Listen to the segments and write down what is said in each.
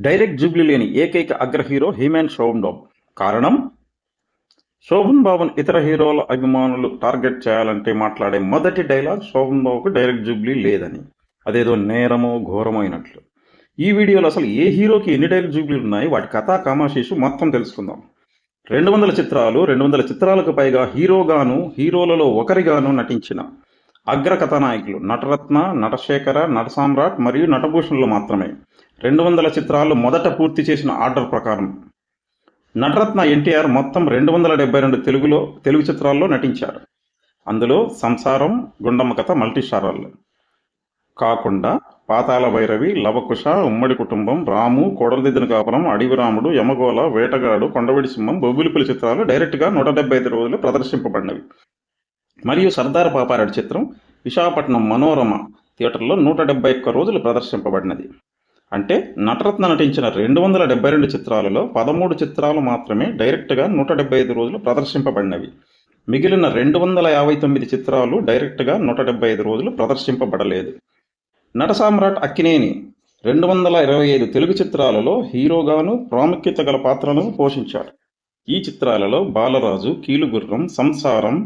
Direct Jubilee లేని ఏకైక అగ్ర హీరో హీమాన్ శోభన్ బాబు. కారణం? శోభన్ బాబును ఇతర హీరోల అభిమానులు టార్గెట్ చేయాలంటే మాట్లాడే మొదటి డైలాగ్ శోభన్ బాబుకు డైరెక్ట్ జూబ్లీ లేదని. అదేదో నేరమో ఘోరమో అయినట్లు. ఈ వీడియోలో అసలు ఏ హీరోకి ఎన్ని డైరెక్ట్ జూబ్లీలు ఉన్నాయి? వాటి కథా కామాశీషు మొత్తం తెలుసుకుందాం. రెండు వందల చిత్రాలు రెండు వందల చిత్రాలకు పైగా హీరోగాను హీరోలలో ఒకరిగాను నటించిన అగ్ర కథానాయకులు నటరత్న నటశేఖర నటసామ్రాట్ మరియు నటభూషణులు మాత్రమే. రెండు వందల చిత్రాలు మొదట పూర్తి చేసిన ఆర్డర్ ప్రకారం. నటరత్న ఎన్టీఆర్ మొత్తం రెండు వందల డెబ్బై రెండు తెలుగులో తెలుగు చిత్రాల్లో నటించారు. అందులో సంసారం గుండమ్మ కథ మల్టీస్టారర్లు కాకుండా పాతాల భైరవి లవకుశ ఉమ్మడి కుటుంబం రాము కోడలదిద్దిన కాపురం అడవి రాముడు యమగోళ వేటగాడు కొండవిడి సింహం బొబ్బిలిపులి చిత్రాలు డైరెక్ట్గా నూట డెబ్బై ఐదు రోజులు ప్రదర్శింపబడినవి. మరియు సర్దార్ పాపారెడ్డి చిత్రం విశాఖపట్నం మనోరమ థియేటర్లో నూట డెబ్బై ఒక్క రోజులు ప్రదర్శింపబడినది. అంటే నటరత్న నటించిన రెండు వందల డెబ్బై రెండు చిత్రాలలో పదమూడు చిత్రాలు మాత్రమే డైరెక్ట్గా నూట డెబ్బై ఐదు రోజులు ప్రదర్శింపబడినవి. మిగిలిన రెండు వందల యాభై తొమ్మిది చిత్రాలు డైరెక్ట్గా నూట డెబ్బై ఐదు రోజులు ప్రదర్శింపబడలేదు. నటసామ్రాట్ అక్కినేని రెండు వందల ఇరవై ఐదు తెలుగు చిత్రాలలో హీరోగాను ప్రాముఖ్యత గల పాత్రలను పోషించాడు. ఈ చిత్రాలలో బాలరాజు కీలుగుర్రం సంసారం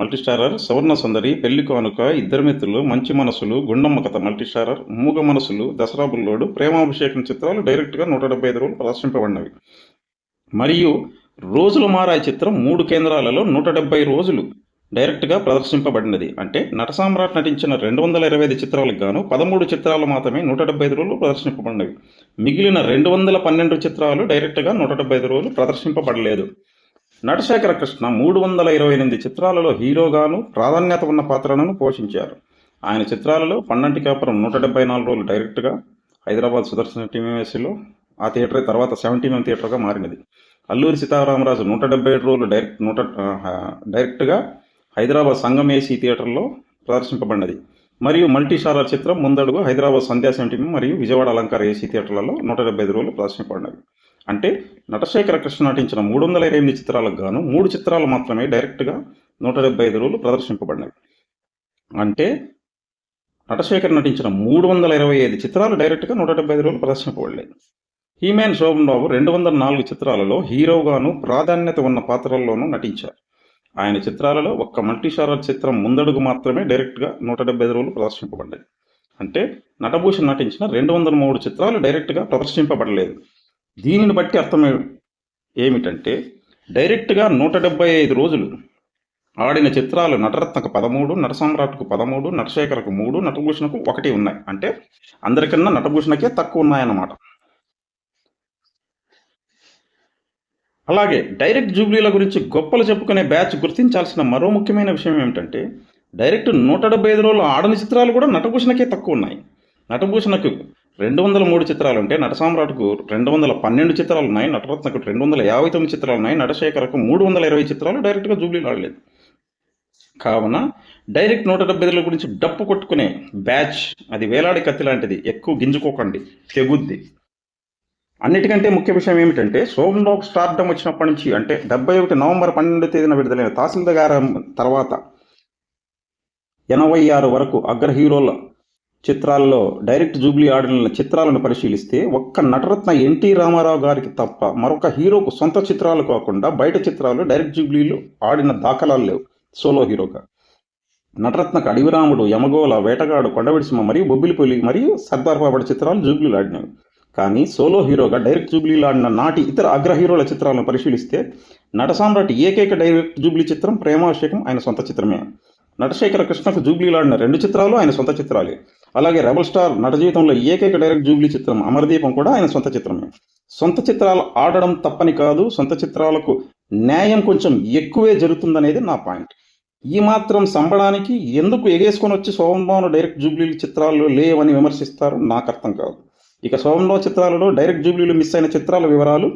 మల్టీస్టారర్ సువర్ణ సుందరి పెళ్ళి కానుక ఇద్దరు మిత్రులు మంచి మనసులు గుండమ్మ కథ మల్టీస్టారర్ మూగ మనసులు దసరా బుల్లోడు ప్రేమాభిషేకం చిత్రాలు డైరెక్ట్గా నూట డెబ్బై ఐదు రోజులు ప్రదర్శింపబడినవి. మరియు రోజులు మారాయి చిత్రం మూడు కేంద్రాలలో నూట డెబ్బై రోజులు డైరెక్ట్గా ప్రదర్శింపబడినది. అంటే నటసామ్రాట్ నటించిన రెండు వందల ఇరవై ఐదు చిత్రాలకు గాను పదమూడు చిత్రాలు మాత్రమే నూట డెబ్బై ఐదు రోజులు ప్రదర్శింపబడినవి. మిగిలిన రెండు వందల పన్నెండు చిత్రాలు డైరెక్ట్గా నూట డెబ్బై ఐదు రోజులు ప్రదర్శింపబడలేదు. నటశేఖర కృష్ణ మూడు వందల ఇరవై ఎనిమిది చిత్రాలలో హీరోగాను ప్రాధాన్యత ఉన్న పాత్రలను పోషించారు. ఆయన చిత్రాలలో పన్నంటి కాపురం నూట డెబ్బై నాలుగు రోజులు డైరెక్ట్గా హైదరాబాద్ సుదర్శన టీవీఎస్లో ఆ థియేటర్ తర్వాత సెవెంటీ వన్ థియేటర్గా మారినది. అల్లూరి సీతారామరాజు నూట డెబ్బై ఏడు రోజులు డైరెక్ట్ నూట డైరెక్ట్గా హైదరాబాద్ సంగం ఏసీ థియేటర్లో ప్రదర్శింపబడినది. మరియు మల్టీస్టారర్ చిత్రం ముందడుగు హైదరాబాద్ సంధ్యా సెవెంటీన్ మరియు విజయవాడ అలంకార ఏసీ థియేటర్లలో నూట డెబ్బై ఐదు రోజులు ప్రదర్శింపబడినవి అంటే నటశేఖర కృష్ణ నటించిన మూడు వందల ఇరవై ఎనిమిది చిత్రాలకు గాను మూడు చిత్రాలు మాత్రమే డైరెక్ట్గా నూట డెబ్బై ఐదు రోజులు ప్రదర్శింపబడినవి. అంటే నటశేఖర్ నటించిన మూడు వందల ఇరవై ఐదు చిత్రాలు డైరెక్ట్గా నూట డెబ్బై ఐదు రోజులు ప్రదర్శింపబడలేదు హీమాన్ శోభన్ బాబు రెండు వందల నాలుగు చిత్రాలలో హీరోగాను ప్రాధాన్యత ఉన్న పాత్రల్లోనూ నటించారు. ఆయన చిత్రాలలో ఒక్క మల్టీస్టారర్ చిత్రం ముందడుగు మాత్రమే డైరెక్ట్గా నూట డెబ్బై ఐదు రోజులు ప్రదర్శింపబడ్డాయి అంటే నటభూషణ్ నటించిన రెండు వందల మూడు చిత్రాలు డైరెక్ట్గా ప్రదర్శింపబడలేదు. దీనిని బట్టి అర్థం ఏమిటంటే డైరెక్ట్గా నూట డెబ్బై ఐదు రోజులు ఆడిన చిత్రాలు నటరత్నకు పదమూడు నటసమ్రాట్కు పదమూడు నటశేఖరకు మూడు నటభూషణకు ఒకటి ఉన్నాయి. అంటే అందరికన్నా నటభూషణకే తక్కువ ఉన్నాయన్నమాట. అలాగే డైరెక్ట్ జూబ్లీల గురించి గొప్పలు చెప్పుకునే బ్యాచ్ గుర్తించాల్సిన మరో ముఖ్యమైన విషయం ఏమిటంటే డైరెక్ట్ నూట డెబ్బై ఐదు రోజులు ఆడని చిత్రాలు కూడా నటభూషణకే తక్కువ ఉన్నాయి. నటభూషణకు రెండు వందల మూడు చిత్రాలు ఉంటే నటసామ్రాట్కు రెండు వందల పన్నెండు చిత్రాలు ఉన్నాయి నటరత్నకు రెండు వందల యాభై తొమ్మిది చిత్రాలు ఉన్నాయి నటశేఖరకు మూడు వందల ఇరవై చిత్రాలు డైరెక్ట్గా జూబ్లీలో ఆడలేదు కావున డైరెక్ట్ నూట డెబ్బై ఐదుల గురించి డప్పు కొట్టుకునే బ్యాచ్ అది వేలాడి కత్తి లాంటిది ఎక్కువ గింజుకోకండి తెగుద్ది. అన్నిటికంటే ముఖ్య విషయం ఏమిటంటే సోమ్లోక్ బాబు స్టార్డమ్ వచ్చినప్పటి నుంచి అంటే డెబ్బై ఒకటి నవంబర్ పన్నెండు తేదీన విడుదలైన తహసీల్దార్ తర్వాత ఎనభై ఆరు వరకు అగ్ర హీరోల చిత్రాల్లో డైరెక్ట్ జూబ్లీ ఆడిన చిత్రాలను పరిశీలిస్తే ఒక్క నటరత్న ఎన్టీ రామారావు గారికి తప్ప మరొక హీరోకు సొంత చిత్రాలు కాకుండా బయట చిత్రాలు డైరెక్ట్ జూబ్లీలు ఆడిన దాఖలాలు లేవు. సోలో హీరోగా. నటరత్నకు అడివిరాముడు యమగోళ వేటగాడు కొండవిడిసిమ మరియు బొబ్బిలిపల్లి మరియు సర్దార్ పాపడి చిత్రాలు జూబ్లీలు ఆడినవి కానీ సోలో హీరోగా డైరెక్ట్ జూబ్లీలు ఆడిన నాటి ఇతర అగ్ర హీరోల చిత్రాలను పరిశీలిస్తే నటసామ్రాట్ ఏకైక డైరెక్ట్ జూబ్లీ చిత్రం ప్రేమాభిషేకం ఆయన సొంత చిత్రమే. నటశేఖర కృష్ణకు జూబ్లీలాడిన రెండు చిత్రాలు ఆయన సొంత చిత్రాలే. అలాగే రెబల్ స్టార్ నట జీవితంలో ఏకైక డైరెక్ట్ జూబ్లీ చిత్రం అమరదీపం కూడా ఆయన సొంత చిత్రమే. సొంత చిత్రాలు ఆడడం తప్పని కాదు సొంత చిత్రాలకు న్యాయం కొంచెం ఎక్కువే జరుగుతుందనేది నా పాయింట్. ఈ మాత్రం సంబడానికి ఎందుకు ఎగేసుకొని వచ్చి సోమబాను డైరెక్ట్ జూబ్లీలు చిత్రాలు లేవని విమర్శిస్తారు? నాకు అర్థం కాదు. ఇక సోమబాబు చిత్రాలలో డైరెక్ట్ జూబ్లీలు మిస్ అయిన చిత్రాల వివరాలు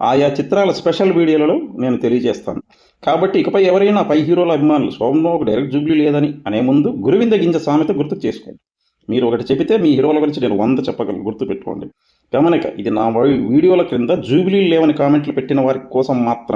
ఆయా చిత్రాల స్పెషల్ వీడియోలలో నేను తెలియజేస్తాను. కాబట్టి ఇకపై ఎవరైనా పై హీరోల అభిమానులు సోమబాబుకు డైరెక్ట్ జూబ్లీ లేదని అనే ముందు గురువింద గింజ సామెత గుర్తు చేసుకోండి. మీరు ఒకటి చెబితే మీ హీరోల గురించి నేను వంద చెప్పగలను గుర్తుపెట్టుకోండి. గమనిక ఇది నా వీడియోల క్రింద జూబిలీలు లేవని కామెంట్లు పెట్టిన వారి కోసం మాత్రమే.